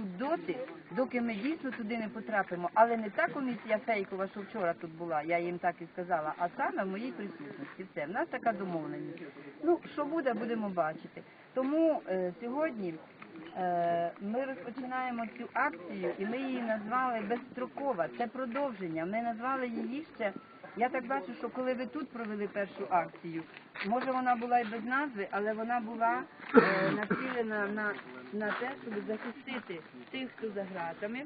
тут доти, доки ми дійсно туди не потрапимо. Але не та комісія фейкова, що вчора тут була, я їм так і сказала, а саме в моїй присутності. Все, в нас така домовленість. Ну, що буде, будемо бачити. Тому е, сьогодні е, ми розпочинаємо цю акцію, і ми її назвали безстрокова. Це продовження. Ми назвали її ще. Я так бачу, що коли ви тут провели першу акцію, може вона була і без назви, але вона була е, націлена на, на те, щоб захистити тих, хто за гратами,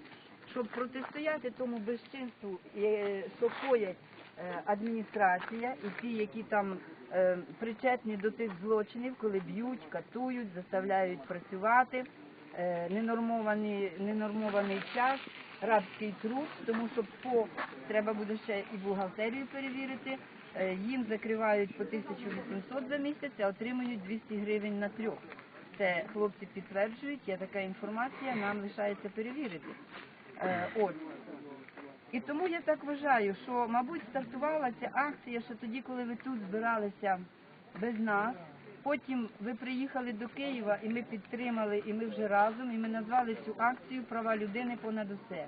щоб протистояти тому безчинству, е, що коять е, адміністрація і ті, які там е, причетні до тих злочинів, коли б'ють, катують, заставляють працювати, е, ненормований, ненормований час, рабський труд, тому що по треба буде ще і бухгалтерію перевірити. е, Їм закривають по 1800 за місяць, а отримують 200 гривень на трьох. Це хлопці підтверджують, є така інформація, нам лишається перевірити. Е, От. І тому я так вважаю, що, мабуть, стартувала ця акція ще тоді, коли ви тут збиралися без нас. Потім ви приїхали до Києва і ми підтримали, і ми вже разом, і ми назвали цю акцію Права людини понад усе.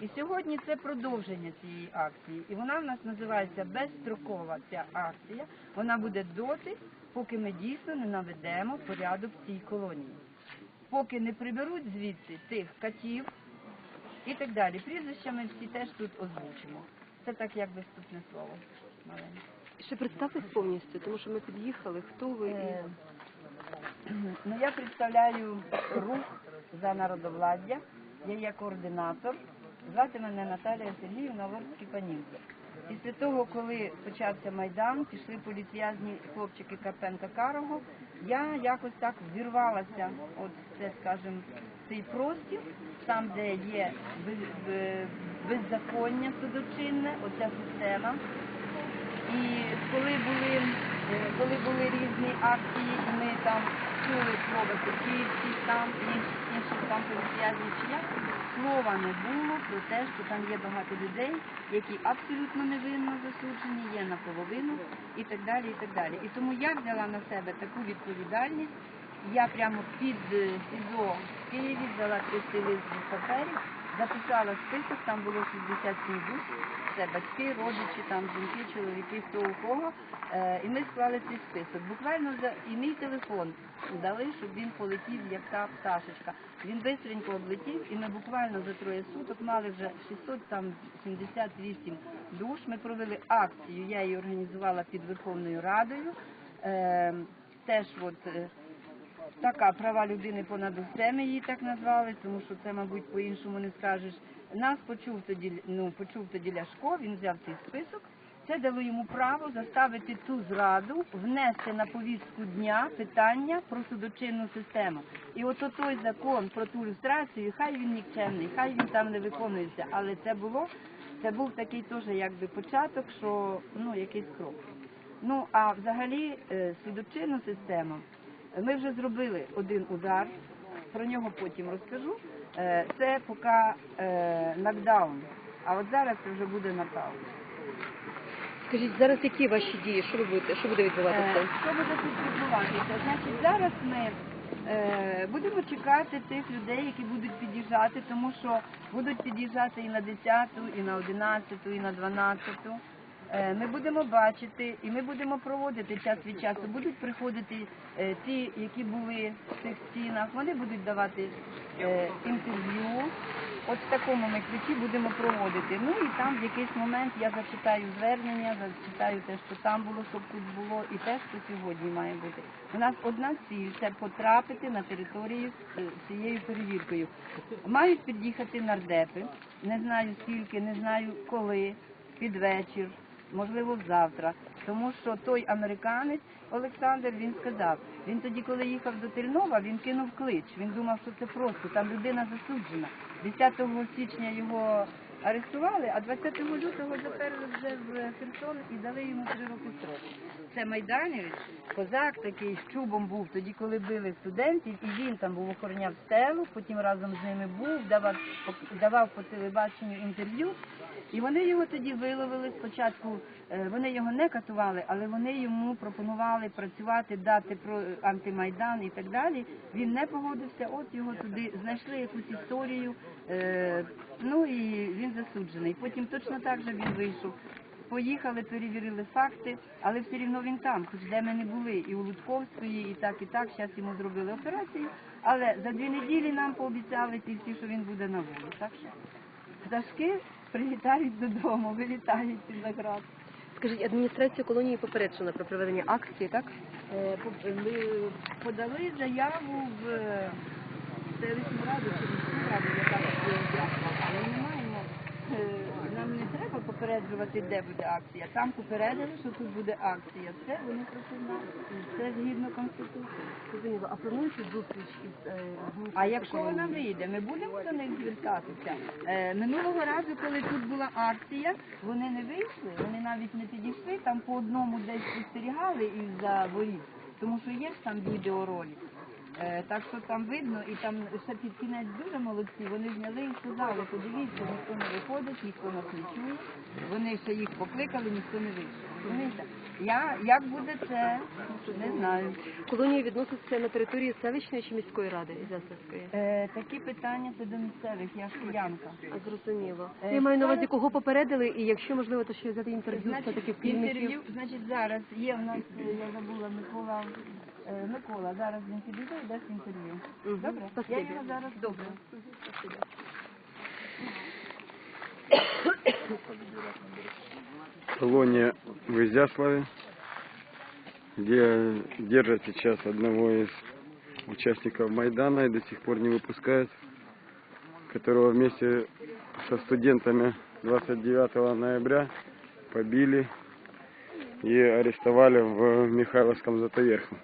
І сьогодні це продовження цієї акції. І вона в нас називається безстрокова ця акція. Вона буде доти, поки ми дійсно не наведемо порядок цій колонії. Поки не приберуть звідси тих катів, і так далі. Прізвища ми всі теж тут озвучимо. Це так як виступне слово маленьке. Ще представтесь повністю, тому що ми під'їхали. Хто ви? Е, Ну, я представляю рух за народовладдя. Я є координатор. Звати мене Наталія Сергіївна Ворський Панівка. Після того, коли почався Майдан, пішли політв'язні хлопчики Карпенка Карого, я якось так ввірвалася, от це, скажімо, цей простір, там, де є без- бе- беззаконня судочинне, оця система. І коли були, е, коли були різні акції, і ми там чули слово Сергіївці, там інші, там політв'язні чи як, слова не було про те, що там є багато людей, які абсолютно невинно засуджені, є наполовину і так далі. І так далі. І тому я взяла на себе таку відповідальність. Я прямо під е, СІЗО в Києві взяла 300 листів паперів, записала список, там було 67 душ, це батьки, родичі, там жінки, чоловіки, хто у кого. Е, і ми склали цей список. Буквально за і мій телефон дали, щоб він полетів, як та пташечка. Він бистренько облетів, і ми буквально за троє суток мали вже 678 душ. Ми провели акцію, я її організувала під Верховною Радою. Е, теж от. Така права людини понад усе ми її так назвали, тому що це, мабуть, по-іншому не скажеш. Нас почув тоді, ну, почув тоді Ляшко, він взяв цей список. Це дало йому право заставити ту зраду внести на повістку дня питання про судочинну систему. І от той закон про ту люстрацію, хай він нікчемний, хай він там не виконується, але це було, це був такий теж якби початок, що ну якийсь крок. Ну а взагалі е, судочинну систему ми вже зробили один удар, про нього потім розкажу. Е, Це поки е, нокдаун, а от зараз це вже буде нокаут. Скажіть, зараз які ваші дії? Що ви будете? Що буде Е, відбуватися? Що буде тут відбуватися? Значить, зараз ми е, будемо чекати тих людей, які будуть під'їжджати, тому що будуть під'їжджати і на 10-ту, і на 11, і на 12. Е, Ми будемо бачити і ми будемо проводити час від часу. Будуть приходити е, ті, які були в цих стінах, вони будуть давати е, інтерв'ю. От в такому ми ключі будемо проводити. Ну і там в якийсь момент я зачитаю звернення, зачитаю те, що там було, щоб тут було, і те, що сьогодні має бути. У нас одна ціль це потрапити на територію цією перевіркою. Мають під'їхати нардепи. Не знаю скільки, не знаю коли, під вечір, можливо, завтра. Тому що той американець Олександр він сказав, він тоді, коли їхав до Тельнова, він кинув клич. Він думав, що це просто там людина засуджена. 10 січня його арестували, а 20 лютого заперли вже в Херсон і дали йому три роки строк. Це Майданівець, козак такий з чубом був тоді, коли били студентів, і він там був охороняв стелу, потім разом з ними був, давав, давав по телебаченню інтерв'ю. І вони його тоді виловили спочатку. е, Вони його не катували, але вони йому пропонували працювати, дати про антимайдан і так далі. Він не погодився. От його туди знайшли якусь історію. е, Ну і він засуджений. Потім точно так же він вийшов. Поїхали, перевірили факти, але все рівно він там, хоч де ми не були, і у Лутковської, і так, і так. Зараз йому зробили операцію. Але за дві неділі нам пообіцяли ті всі, що він буде на волі. Так що пташки прилітають додому, вилітають із заград. Скажіть, адміністрація колонії попереджена про проведення акції, так? Е, Ми подали заяву в е, селищну раду чи міську раду, яка є але е, Нам не треба попереджувати, де буде акція. Там попередили, що тут буде акція. Все, вони просто знають. Це згідно конституції. А плануєте зустріч із е, А якщо вона вийде, ми будемо до них звертатися. Е, минулого разу, коли тут була акція, вони не вийшли, вони навіть не підійшли, там по одному десь спостерігали із-за воріт, тому що є ж там відеоролик. Е, так що там видно, і там ще під кінець дуже молодці. Вони зняли і сказали, подивіться, ніхто не виходить, ніхто нас не чує. Вони ще їх покликали, ніхто не вийшов. Я як буде це, не знаю. колонія відноситься на території селищної чи міської ради Ізяславської? Е, такі питання це до місцевих, я киянка. А зрозуміло. Е, Я маю на увазі, кого попередили, і якщо можливо, то ще взяти інтерв'ю Значить, все-таки в інтерв'ю, значить, зараз є в нас, е, я забула Микола, Микола, зараз він підійде і дасть інтерв'ю. Мгм, Добре? спасибі. Я його зараз добре. колония в Изяславе, где держат сейчас одного из участников Майдана и до сих пор не выпускают, которого вместе со студентами 29 ноября побили и арестовали в Михайловском Затоверхе.